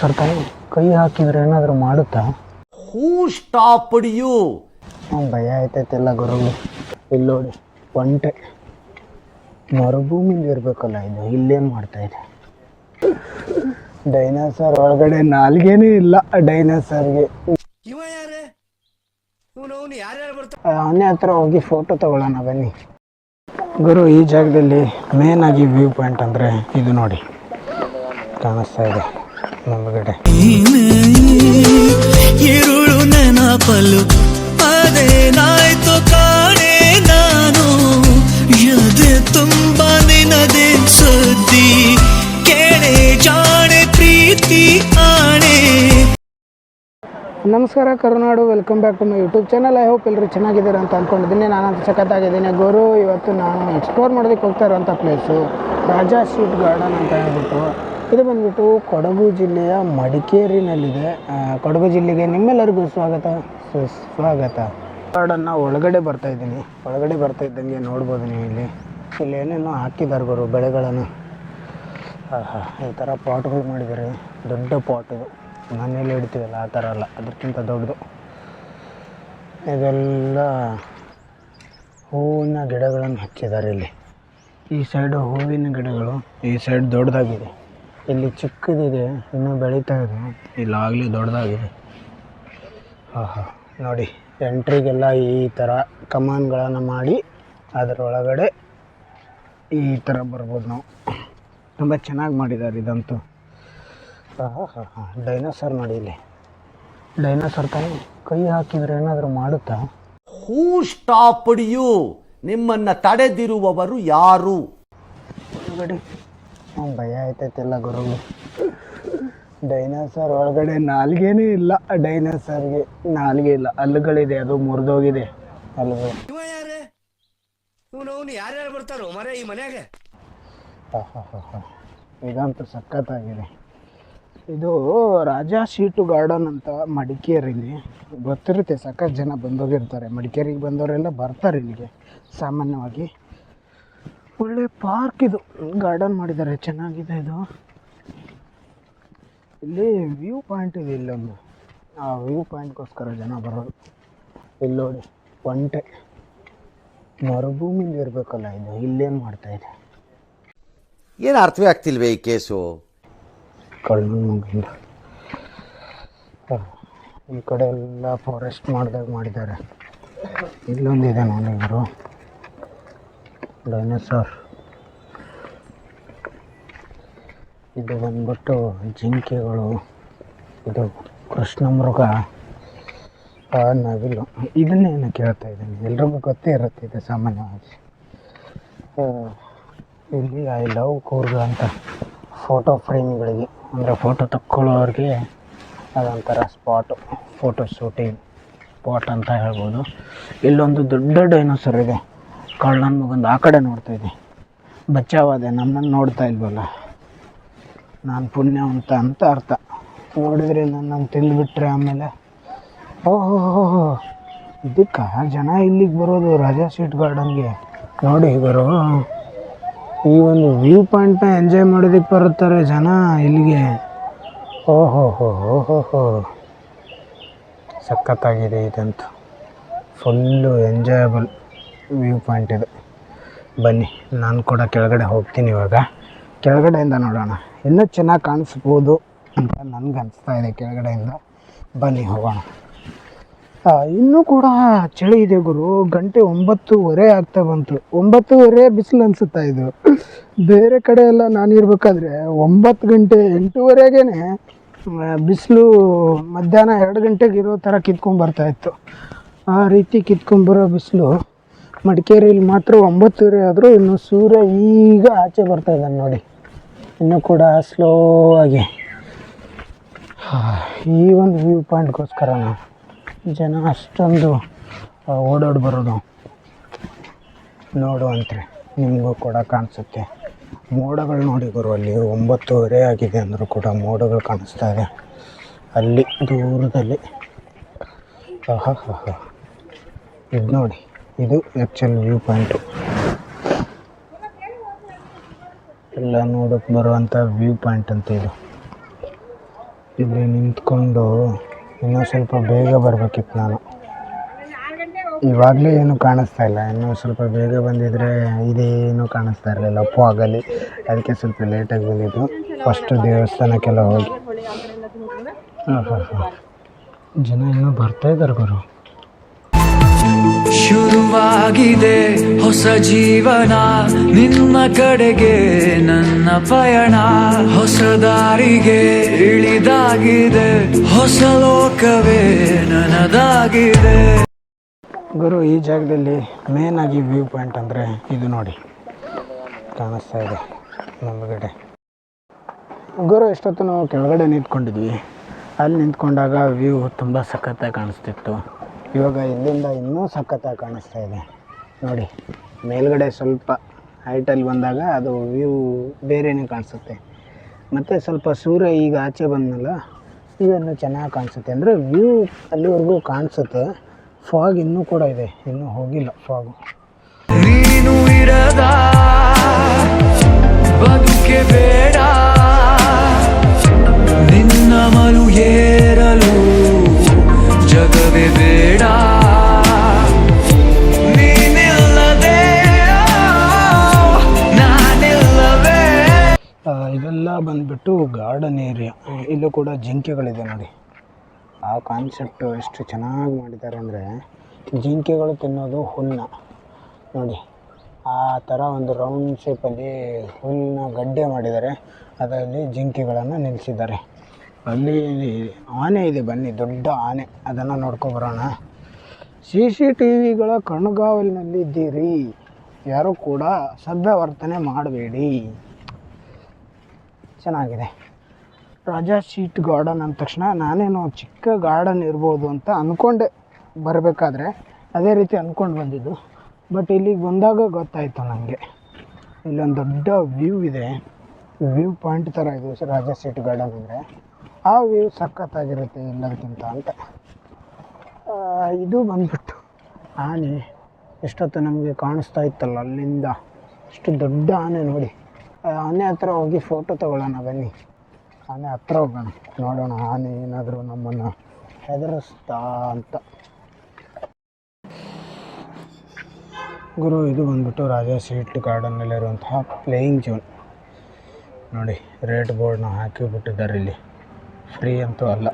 ಸರ್ತಾನೆ ಕೈ ಹಾಕಿದ್ರೆ ಏನಾದರೂ ಮಾಡುತ್ತಾ? ಹೂ ಸ್ಟಾಪ್ ಯು ಭಯ ಆಯ್ತೈತೆಲ್ಲ ಗುರು ಇಲ್ಲಿ ನೋಡಿ ಒಂಟೆ. ಮರುಭೂಮಿಲಿ ಇರಬೇಕಲ್ಲ ಇದು ಇಲ್ಲೇನು ಮಾಡ್ತಾ ಇದೆ? ಡೈನೋಸರ್ ಒಳಗಡೆ ನಾಲ್ಗೇನೇ ಇಲ್ಲ ಡೈನೋಸಾರ್ಗೆ ಅವನೇ ಹತ್ರ ಹೋಗಿ ಫೋಟೋ ತಗೊಳ್ಳೋಣ ಬನ್ನಿ. ಗುರು ಈ ಜಾಗದಲ್ಲಿ ಮೇನ್ ಆಗಿ ವ್ಯೂ ಪಾಯಿಂಟ್ ಅಂದರೆ ಇದು ನೋಡಿ. ಕಾಣಿಸ್ತಾ ಇದೆ. ಮುಂದ್ಗಡೆ ಇರುಳು ನೆನಪಲು. ಅದೇನಾಯ್ತು ಕಾಣೆ ನಾನು. ಯದೆ ತುಂಬ ನಿನದೆ ಸುದ್ದಿ. ಕೆಡೆ ಜಾಣೆ ಪ್ರೀತಿ ಆಣೆ. ನಮಸ್ಕಾರ ಕರುನಾಡು. Welcome back to my YouTube channel I hope ಎಲ್ಲರೂ ಚೆನ್ನಾಗಿದ್ದೀರಾ ಅಂತ ಅಂದ್ಕೊಂಡಿದ್ದೀನಿ ನಾನಂತೂ ಸಖತ್ತಾಗಿದ್ದೀನಿ. ಗುರು ಇವತ್ತು ನಾನು ಎಕ್ಸ್ಪ್ಲೋರ್ ಮಾಡೋದಕ್ಕೆ ಹೋಗ್ತಾ ಇರೋಂಥ ಪ್ಲೇಸು ರಾಜಾ ಸ್ವೀಟ್ ಗಾರ್ಡನ್ ಅಂತ ಹೇಳ್ಬಿಟ್ಟು. ಇದು ಬಂದ್ಬಿಟ್ಟು ಕೊಡಗು ಜಿಲ್ಲೆಯ ಮಡಿಕೇರಿನಲ್ಲಿದೆ. ಕೊಡಗು ಜಿಲ್ಲೆಗೆ ನಿಮ್ಮೆಲ್ಲರಿಗೂ ಸ್ವಾಗತ. ಸುಸ್ವಾಗತ. ಗಾರ್ಡನ್ನ ಒಳಗಡೆ ಬರ್ತಾ ಇದ್ದೀನಿ. ಒಳಗಡೆ ಬರ್ತಾ ಇದ್ದಂಗೆ ನೋಡ್ಬೋದು ನೀವು ಇಲ್ಲಿ ಇಲ್ಲಿ ಏನೇನೋ ಹಾಕಿದ್ದಾರೆ ಗುರು ಬೆಳೆಗಳನ್ನು. ಆಹಾ, ಈ ಥರ ಪಾಟ್ಗಳು ಮಾಡಿದ್ದಾರೆ. ದೊಡ್ಡ ಪಾಟ್ ಇದು. ಮನೇಲಿ ಇಡ್ತೀವಲ್ಲ, ಆ ಥರ ಅಲ್ಲ. ಅದಕ್ಕಿಂತ ದೊಡ್ಡದು. ಇದೆಲ್ಲ ಹೂವಿನ ಗಿಡಗಳನ್ನು ಹಚ್ಚಿದ್ದಾರೆ ಇಲ್ಲಿ. ಈ ಸೈಡು ಹೂವಿನ ಗಿಡಗಳು ಈ ಸೈಡ್ ದೊಡ್ಡದಾಗಿದೆ. ಇಲ್ಲಿ ಚಿಕ್ಕದಿದೆ ಇನ್ನೂ ಬೆಳೀತಾ ಇದೆ. ಇಲ್ಲಾಗಲೇ ದೊಡ್ಡದಾಗಿದೆ. ಆಹಾ ನೋಡಿ ಎಂಟ್ರಿಗೆಲ್ಲ ಈ ಥರ ಕಮಾನ್ಗಳನ್ನು ಮಾಡಿ ಅದರೊಳಗಡೆ ಈ ಥರ ಬರ್ಬೋದು ನಾವು. ತುಂಬ ಚೆನ್ನಾಗಿ ಮಾಡಿದ್ದಾರೆ ಇದಂತೂ. ಹಾಂ ಹಾಂ ಹಾಂ ಡೈನೋಸರ್ ನೋಡಿ ಇಲ್ಲಿ. ಡೈನೋಸರ್ ತಾನೆ? ಕೈ ಹಾಕಿದ್ರೆ ಏನಾದರೂ ಮಾಡುತ್ತಾ? ಹೂ ಸ್ಟಾಪ್ ಯು ನಿಮ್ಮನ್ನ ತಡೆದಿರುವವರು ಯಾರು? ಒಳಗಡೆ ಭಯ ಆಯ್ತೈತಿಲ್ಲ ಗುರುಗಳು ಡೈನೋಸರ್ ಒಳಗಡೆ ನಾಲ್ಗೇನೇ ಇಲ್ಲ. ಡೈನೋಸರ್ಗೆ ನಾಲ್ಗೆ ಇಲ್ಲ. ಹಲ್ಲುಗಳಿದೆ ಅದು ಮುರಿದೋಗಿದೆ. ಹಲ್ಲುಗಳು ಇವ ಯಾರೇ? ಇವನು ಅವನು ಯಾರ್ಯಾರು ಬರ್ತಾರೋ? ಮರೆ ಈ ಮನ್ಯಾಗ. ಇದಂತೂ ಸಖತ್ತಾಗಿದೆ. ಇದು ರಾಜಾ ಸೀಟು ಗಾರ್ಡನ್ ಅಂತ ಮಡಿಕೇರಿಲಿ. ಗೊತ್ತಿರುತ್ತೆ ಸಖತ್ ಜನ ಬಂದೋಗಿರ್ತಾರೆ. ಮಡಿಕೇರಿಗೆ ಬಂದವರೆಲ್ಲ ಬರ್ತಾರೆ ಇಲ್ಲಿಗೆ ಸಾಮಾನ್ಯವಾಗಿ. ಒಳ್ಳೆ ಪಾರ್ಕ್ ಇದು. ಗಾರ್ಡನ್ ಮಾಡಿದ್ದಾರೆ. ಚೆನ್ನಾಗಿದೆ ಇದು. ಇಲ್ಲಿ ವ್ಯೂ ಪಾಯಿಂಟ್ ಇದೆ ಇಲ್ಲೊಂದು. ಆ ವ್ಯೂ ಪಾಯಿಂಟ್ಗೋಸ್ಕರ ಜನ ಬರೋದು. ಇಲ್ಲಿ ನೋಡಿ ಒಂಟೆ ಮರುಭೂಮಿಲಿ ಇರಬೇಕಲ್ಲ ಇದು. ಇಲ್ಲೇನು ಮಾಡ್ತಾ ಇದೆ. ಏನು ಅರ್ಥವೇ ಆಗ್ತಿಲ್ವೇ ಈ ಕೇಸು ಕಳ್ಳಿಂದ ಮಗಿಂದ. ಈ ಕಡೆ ಎಲ್ಲ ಫಾರೆಸ್ಟ್ ಮಾಡಿದಾಗ ಮಾಡಿದ್ದಾರೆ. ಇಲ್ಲೊಂದಿದೆ ನೋಡಿ ಇವರು. ಡೈನೋಸಾರ್. ಇದು ಬಂದ್ಬಿಟ್ಟು ಜಿಂಕೆಗಳು. ಇದು ಕೃಷ್ಣ ಮೃಗ. ಆ ನವಿಲು. ನಾನು ಕೇಳ್ತಾ ಇದ್ದೀನಿ? ಎಲ್ರಿಗೂ ಗೊತ್ತೇ ಇರುತ್ತೆ ಇದು ಸಾಮಾನ್ಯವಾಗಿ. ಇಲ್ಲಿ ಐ ಲವ್ ಕೂರ್ಗ ಅಂತ ಫೋಟೋ ಫ್ರೇಮ್ಗಳಿಗೆ ಅಂದರೆ ಫೋಟೋ ತಕ್ಕೊಳ್ಳೋರಿಗೆ ಅದೊಂಥರ ಸ್ಪಾಟು ಫೋಟೋ ಶೂಟಿಂಗ್ ಸ್ಪಾಟ್ ಅಂತ ಹೇಳ್ಬೋದು. ಇಲ್ಲೊಂದು ದೊಡ್ಡ ಡೈನೋಸರ್ ಇದೆ. ಕಳ್ಳನ ಮಗಂದು ಆ ಕಡೆ ನೋಡ್ತಾ ಇದ್ದೆ ಬಚಾವಾದೆ ನಮ್ಮನ್ನು ನೋಡ್ತಾ ಇಲ್ವಲ್ಲ? ನಾನು ಪುಣ್ಯವಂತ ಅಂತ ಅರ್ಥ. ನೋಡಿದ್ರೆ ನನ್ನನ್ನು ತಿಂದುಬಿಟ್ರೆ ಆಮೇಲೆ ಓಹೋ ಇದಕ್ಕೆ? ಜನ ಇಲ್ಲಿಗೆ ಬರೋದು ರಾಜಾ ಸ್ವೀಟ್ ಗಾರ್ಡನ್ಗೆ? ನೋಡಿ ಇವರು ಈ ಒಂದು ವ್ಯೂ ಪಾಯಿಂಟ್ನ ಎಂಜಾಯ್ ಮಾಡೋದಕ್ಕೆ ಬರುತ್ತಾರೆ ಜನ ಇಲ್ಲಿಗೆ. ಓಹೋ ಸಕ್ಕತ್ತಾಗಿದೆ ಹೋ ಸಖತ್ತಾಗಿದೆ ಇದಂತೂ. Full enjoyable. ವ್ಯೂ ಪಾಯಿಂಟ್ ಇದು. ಬನ್ನಿ, ನಾನು ಕೂಡ ಕೆಳಗಡೆ ಹೋಗ್ತೀನಿ ಇವಾಗ. ಕೆಳಗಡೆಯಿಂದ ನೋಡೋಣ. ಇನ್ನೂ ಚೆನ್ನಾಗಿ ಕಾಣಿಸ್ಬೋದು ಅಂತ ನನಗೆ ಅನಿಸ್ತಾ ಇದೆ ಕೆಳಗಡೆಯಿಂದ. ಬನ್ನಿ, ಹೋಗೋಣ. ಇನ್ನೂ ಕೂಡ ಚಳಿ ಇದೆ ಗುರು. ಗಂಟೆ ಒಂಬತ್ತುವರೆ ಆಗ್ತಾ ಬಂತು. ಒಂಬತ್ತುವರೆ ಬಿಸಿಲು ಅನಿಸುತ್ತಾ ಇದು. ಬೇರೆ ಕಡೆ ಎಲ್ಲ ನಾನು ಇರಬೇಕಾದ್ರೆ ಒಂಬತ್ತು ಗಂಟೆ ಎಂಟೂವರೆಗೇ ಬಿಸಿಲು ಮಧ್ಯಾಹ್ನ ಎರಡು ಗಂಟೆಗೆ ಇರೋ ಥರ ಕಿತ್ಕೊಂಡು ಬರ್ತಾ ಇತ್ತು. ಆ ರೀತಿ ಕಿತ್ಕೊಂಡ್ಬರೋ ಬಿಸಿಲು ಮಡಿಕೇರಿಯಲ್ಲಿ ಮಾತ್ರ ಒಂಬತ್ತುವರೆ ಆದರೂ ಇನ್ನು ಸೂರ್ಯ ಈಗ ಆಚೆ ಬರ್ತಾ ಇದ್ದಾನೆ ನೋಡಿ. ಇನ್ನೂ ಕೂಡ ಸ್ಲೋ ಆಗಿ. ಈ ಒಂದು ವ್ಯೂ ಪಾಯಿಂಟ್ಗೋಸ್ಕರ ಜನ ಅಷ್ಟೊಂದು ಓಡಾಡಿ ಬರೋದು ನೋಡುವಂತೆ ನಿಮಗೂ ಕೂಡ ಕಾಣಿಸುತ್ತೆ. ಮೋಡಗಳು ನೋಡಿ ಗುರು, ಅಲ್ಲಿ ಒಂಬತ್ತುವರೆ ಆಗಿದೆ ಅಂದರೂ ಕೂಡ ಮೋಡಗಳು ಕಾಣಿಸ್ತಾ ಇದೆ. ಅಲ್ಲಿ ದೂರದಲ್ಲಿ. ಹಾ ಹಾ ಹಾ ಇದು ನೋಡಿ. ಇದು ಆ್ಯಕ್ಚುಲ್ ವ್ಯೂ ಪಾಯಿಂಟ್ ಎಲ್ಲ ನೋಡೋಕ್ಕೆ ಬರುವಂಥ ವ್ಯೂ ಪಾಯಿಂಟ್ ಅಂತ ಇದು. ಇಲ್ಲಿ ನಿಂತ್ಕೊಂಡು ಇನ್ನೂ ಸ್ವಲ್ಪ ಬೇಗ ಬರಬೇಕಿತ್ತು ನಾನು. ಇವಾಗಲೇ ಏನು ಕಾಣಿಸ್ತಾ ಇಲ್ಲ. ಇನ್ನೂ ಸ್ವಲ್ಪ ಬೇಗ ಬಂದಿದ್ದರೆ ಇದೇನು ಕಾಣಿಸ್ತಾ ಇರಲಿಲ್ಲ. ಆಗಲಿ, ಅದಕ್ಕೆ ಸ್ವಲ್ಪ ಲೇಟಾಗಿ ಬಂದಿದ್ದು. ಫಸ್ಟ್ ದೇವಸ್ಥಾನಕ್ಕೆಲ್ಲ ಹೋಗಿ. ಹಾಂ ಹಾಂ ಹಾಂ. ಜನ ಇನ್ನೂ ಬರ್ತಾ ಇದ್ದಾರೆ ಗುರು. ಶುರುವಾಗಿದೆ ಹೊಸ ಜೀವನ. ನಿನ್ನ ಕಡೆಗೆ ನನ್ನ ಪಯಣ. ಹೊಸ ದಾರಿಗೆ ಇಳಿದಾಗಿದೆ. ಹೊಸ ಲೋಕವೇ ನನದಾಗಿದೆ. ಗುರು, ಈ ಜಾಗದಲ್ಲಿ ಮೇನ್ ಆಗಿ ವ್ಯೂ ಪಾಯಿಂಟ್ ಅಂದರೆ ಇದು ನೋಡಿ. ಕಾಣಿಸ್ತಾ ಇದೆ ನಮಗಡೆ ಗುರು ಎಷ್ಟೊತ್ತು ನಾವು ಕೆಳಗಡೆ ನಿಂತ್ಕೊಂಡಿದ್ವಿ. ಅಲ್ಲಿ ನಿಂತ್ಕೊಂಡಾಗ ವ್ಯೂ ತುಂಬ ಸಖತ್ತಾಗಿ ಕಾಣಿಸ್ತಿತ್ತು. ಇವಾಗ ಇಲ್ಲಿಂದ ಇನ್ನೂ ಸಖತ್ತಾಗಿ ಕಾಣಿಸ್ತಾ ಇದೆ. ನೋಡಿ, ಮೇಲ್ಗಡೆ ಸ್ವಲ್ಪ ಹೈಟಲ್ಲಿ ಬಂದಾಗ ಅದು ವ್ಯೂ ಬೇರೆಯೇ ಕಾಣಿಸುತ್ತೆ. ಮತ್ತು ಸ್ವಲ್ಪ ಸೂರ್ಯ ಈಗ ಆಚೆ ಬಂದನಲ್ಲ ಇದನ್ನು ಚೆನ್ನಾಗಿ ಕಾಣಿಸುತ್ತೆ. ಅಂದರೆ ವ್ಯೂ ಅಲ್ಲಿವರೆಗೂ ಕಾಣಿಸುತ್ತೆ. ಫಾಗ್ ಇನ್ನೂ ಕೂಡ ಇದೆ. ಇನ್ನೂ ಹೋಗಿಲ್ಲ ಫಾಗು ನೀನು ಬೇಡ. ನಿನ್ನ ಮರು ಇಲ್ಲೂ ಕೂಡ ಜಿಂಕೆಗಳಿದೆ ನೋಡಿ. ಆ ಕಾನ್ಸೆಪ್ಟು ಎಷ್ಟು ಚೆನ್ನಾಗಿ ಮಾಡಿದ್ದಾರೆ ಅಂದರೆ ಜಿಂಕೆಗಳು ತಿನ್ನೋದು ಹುಲ್ಲನ್ನ ನೋಡಿ, ಆ ಥರ ಒಂದು ರೌಂಡ್ ಶೇಪಲ್ಲಿ ಹುಲ್ಲನ್ನ ಗಡ್ಡೆ ಮಾಡಿದ್ದಾರೆ. ಅದರಲ್ಲಿ ಜಿಂಕೆಗಳನ್ನು ನಿಲ್ಲಿಸಿದ್ದಾರೆ ಅಲ್ಲಿ ಆನೆ ಇದೆ ಬನ್ನಿ, ದೊಡ್ಡ ಆನೆ. ಅದನ್ನು ನೋಡ್ಕೊಬರೋಣ ಸಿ ಸಿ ಟಿ ವಿಗಳ ಕಣ್ಗಾವಲಿನಲ್ಲಿದ್ದೀರಿ ಯಾರೂ ಕೂಡ ಸಭ್ಯ ವರ್ತನೆ ಮಾಡಬೇಡಿ. ಚೆನ್ನಾಗಿದೆ. ರಾಜಾ ಸೀಟ್ ಗಾರ್ಡನ್ ಅಂದ ತಕ್ಷಣ ನಾನೇನೋ ಚಿಕ್ಕ ಗಾರ್ಡನ್ ಇರ್ಬೋದು ಅಂತ ಅಂದ್ಕೊಂಡೆ ಬರಬೇಕಾದ್ರೆ. ಅದೇ ರೀತಿ ಅಂದ್ಕೊಂಡು ಬಂದಿದ್ದು. ಬಟ್ ಇಲ್ಲಿಗೆ ಬಂದಾಗ ಗೊತ್ತಾಯಿತು ನನಗೆ ಇಲ್ಲೊಂದು ದೊಡ್ಡ ವ್ಯೂ ಇದೆ. ವ್ಯೂ ಪಾಯಿಂಟ್ ಥರ ಇದು ರಾಜಾ ಸೀಟ್ ಗಾರ್ಡನ್ ಅಂದರೆ. ಆ ವ್ಯೂ ಸಖತ್ತಾಗಿರುತ್ತೆ ಎಲ್ಲದಕ್ಕಿಂತ ಅಂತ. ಇದು ಬಂದ್ಬಿಟ್ಟು ಆನೆ ಎಷ್ಟೊತ್ತು ನಮಗೆ ಕಾಣಿಸ್ತಾ ಇತ್ತಲ್ಲ ಅಲ್ಲಿಂದ. ಎಷ್ಟು ದೊಡ್ಡ ಆನೆ ನೋಡಿ. ಆನೆ ಹತ್ರ ಹೋಗಿ ಫೋಟೋ ತಗೊಳ್ಳೋಣ ಬನ್ನಿ. ಆನೆ ಹತ್ರ ಹೋಗೋಣ. ನೋಡೋಣ ಆನೆ ಏನಾದರೂ ನಮ್ಮನ್ನು ಹೆದರಿಸ್ತಾ ಅಂತ. ಗುರು, ಇದು ಬಂದ್ಬಿಟ್ಟು ರಾಜಾ ಸೀಟ್ ಗಾರ್ಡನ್ನಲ್ಲಿರುವಂತಹ ಪ್ಲೇಯಿಂಗ್ ಜೋನ್ ನೋಡಿ ರೇಟ್ ಬೋರ್ಡ್ನ ಹಾಕಿಬಿಟ್ಟಿದ್ದಾರೆ ಇಲ್ಲಿ. ಫ್ರೀ ಅಂತೂ ಅಲ್ಲ.